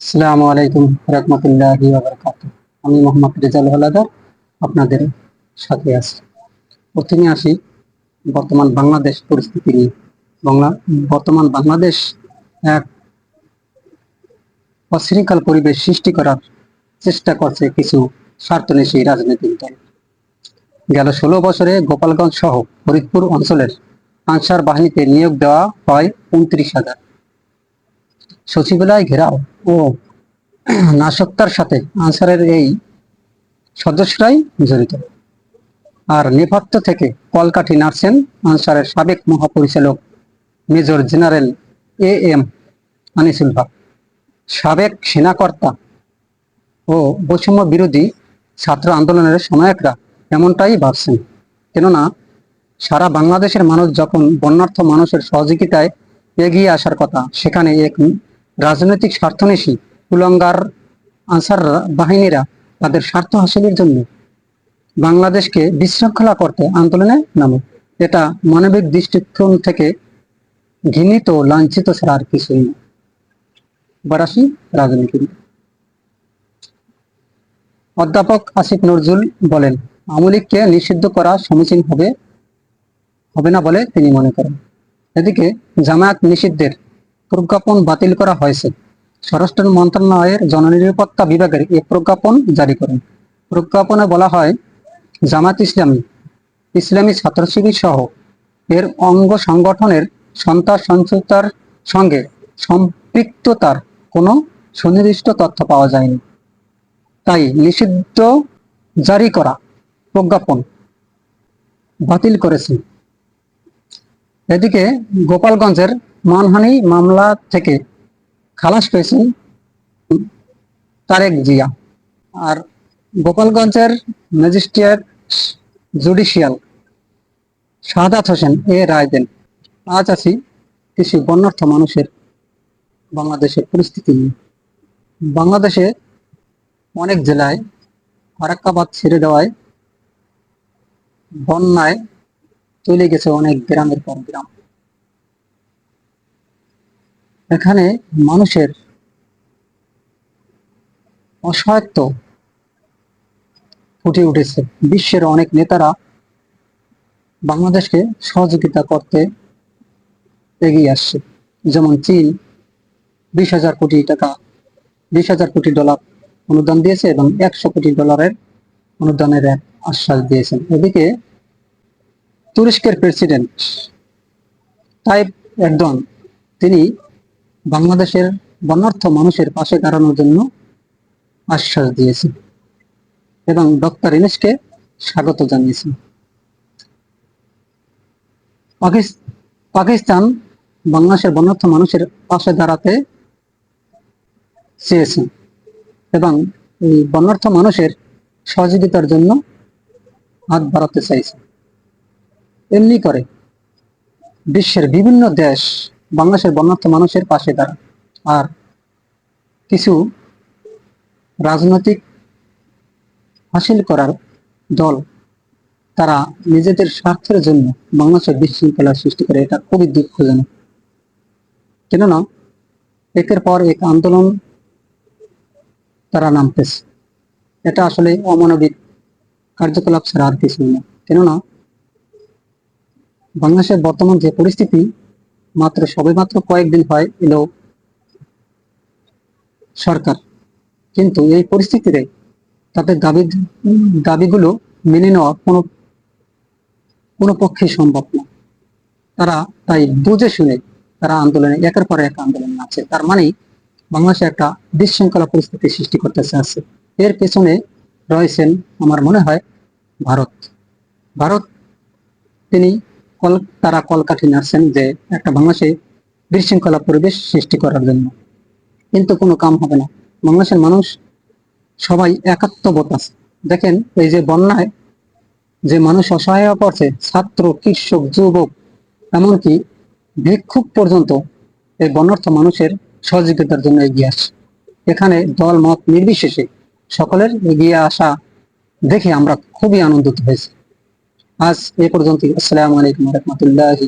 আসসালামু আলাইকুম রহমতুল্লাহি আমি মোহাম্মদ রেজাল হলাদার, আপনাদের সাথে আছি। প্রথমে আসি, বর্তমান বাংলাদেশ পরিস্থিতি নিয়ে। বাংলা, বর্তমান বাংলাদেশ এক অশৃঙ্খল পরিবেশ সৃষ্টি করার চেষ্টা করছে কিছু স্বার্থনেশী রাজনৈতিক দল। গেল ষোলো বছরে গোপালগঞ্জ সহ ফরিদপুর অঞ্চলের আনসার বাহিনীতে নিয়োগ দেওয়া হয় উনত্রিশ হাজার। সচিবালয় ঘেরাও ও নাশকতার সাথে আনসারের এই সদস্যরাই জড়িত। আর নেপথ্য থেকে কলকাঠি নাড়ছেন আনসারের সাবেক মহাপরিচালক major general A M Anisul Haque সাবেক সেনাকর্তা ও বৈষম্য বিরোধী ছাত্র আন্দোলনের সনায়করা এমনটাই ভাবছেন। কেননা সারা বাংলাদেশের মানুষ যখন বন্যার্থ মানুষের সহযোগিতায় এগিয়ে আসার কথা, সেখানে এক রাজনৈতিক স্বার্থনেশী কুলঙ্গার আনসার বাহিনীরা তাদের স্বার্থ হাসিলের জন্য বাংলাদেশকে বিশৃঙ্খলা করতে আন্দোলনে নামে। এটা মানবিক দৃষ্টিকোণ থেকে ঘৃণিত, লাঞ্ছিত ছাড়া আর কিছুই না। এবার আসি রাজনীতি অধ্যাপক আসিফ নজরুল বলেন, আওয়ামী লীগকে নিষিদ্ধ করা সমীচীন হবে হবে না বলে তিনি মনে করেন। এদিকে জামায়াত নিষিদ্ধের প্রজ্ঞাপন বাতিল করা হয়েছে। স্বরাষ্ট্র মন্ত্রণালয়ের জননিরাপত্তা বিভাগের এই প্রজ্ঞাপন জারি করেন। প্রজ্ঞাপনে বলা হয়, জামাত ইসলামী ইসলামী ছাত্র শিবির সহ এর অঙ্গ সংগঠনের সন্ত্রাস সঞ্চয়তার সঙ্গে সম্পৃক্ততার কোনো সুনির্দিষ্ট তথ্য পাওয়া যায়নি। তাই নিষিদ্ধ জারি করা প্রজ্ঞাপন বাতিল করেছে। এদিকে গোপালগঞ্জের মানহানি মামলা থেকে খালাস পেয়েছেন তারেক জিয়া। আর গোপালগঞ্জের ম্যাজিস্ট্রেট জুডিশিয়াল শাহাদাত হোসেন এ রায় দেন। আজ আছি কিছু বন্যার্থ মানুষের বাংলাদেশের পরিস্থিতি নিয়ে। বাংলাদেশে অনেক জেলায় ফারাক্কাবাদ ছেড়ে দেওয়ায় বন্যায় চলে গেছে অনেক গ্রামের পর গ্রাম। এখানে মানুষের অসহায়ত্ব ফুটে উঠেছে। বিশ্বের অনেক নেতারা বাংলাদেশকে সহযোগিতা করতে এগিয়ে আসছে। যেমন চীন বিশ হাজার কোটি টাকা, বিশ হাজার কোটি ডলার অনুদান দিয়েছে এবং একশো কোটি ডলারের অনুদানের এক আশ্বাস দিয়েছেন এদিকে তুরস্কের প্রেসিডেন্ট তাইব একদম তিনি বাংলাদেশের বর্ণার্থ মানুষের পাশে দাঁড়ানোর জন্য আশ্বাস দিয়েছেন এবং ডক্টর ইনেসকে স্বাগত জানিয়েছেন পাকিস্তান বাংলাদেশের বর্ণার্থ মানুষের পাশে দাঁড়াতে চেয়েছেন এবং এই বর্ণার্থ মানুষের সহযোগিতার জন্য হাত বাড়াতে চাইছে। এমনি করে বিশ্বের বিভিন্ন দেশ বাংলাদেশের বর্ণার্থ মানুষের পাশে দাঁড়ায়। আর কিছু রাজনৈতিক হাসিল করার দল, তারা নিজেদের স্বার্থের জন্য বাংলাদেশের বিশৃঙ্খলা সৃষ্টি করে। এটা খুবই দুঃখজনক। কেননা, একের পর এক আন্দোলন তারা নামতেছে। এটা আসলে অমানবিক কার্যকলাপ ছাড়া আর কিছুই না। কেননা, বাংলাদেশের বর্তমান যে পরিস্থিতি মাত্র, সবে মাত্র কয়েকদিন হয় এলো সরকার। কিন্তু এই পরিস্থিতিতে তাদের দাবি, দাবিগুলো মেনে নেওয়া কোনো কোনো পক্ষে সম্ভব না। তারা তাই বুঝে শুনে তারা আন্দোলনে, একের পর এক আন্দোলন আছে। তার মানে বাংলাদেশে একটা বিশৃঙ্খলা পরিস্থিতি সৃষ্টি করতে চাচ্ছে এর পেছনে রয়েছেন, আমার মনে হয়, ভারত। ভারত, তিনি কল, তারা কলকাঠি নাড়ছেন যে একটা বাংলাদেশে বিশৃঙ্খলা পরিবেশ সৃষ্টি করার জন্য। কিন্তু কোনো কাম হবে না। বাংলাদেশের মানুষ সবাই একাত্মবোধ আছে। দেখেন, এই যে বন্যায় যে মানুষ অসহায় হয়ে পড়ছে, ছাত্র, কৃষক, যুবক, এমনকি ভিক্ষুক পর্যন্ত এই বন্যার্থ মানুষের সহযোগিতার জন্য এগিয়ে আসছে। এখানে দল, মত নির্বিশেষে সকলের এগিয়ে আসা দেখে আমরা খুবই আনন্দিত হয়েছি। আজ এ পর্যন্ত আসসালামু আলাইকুম রহমতুল্লাহি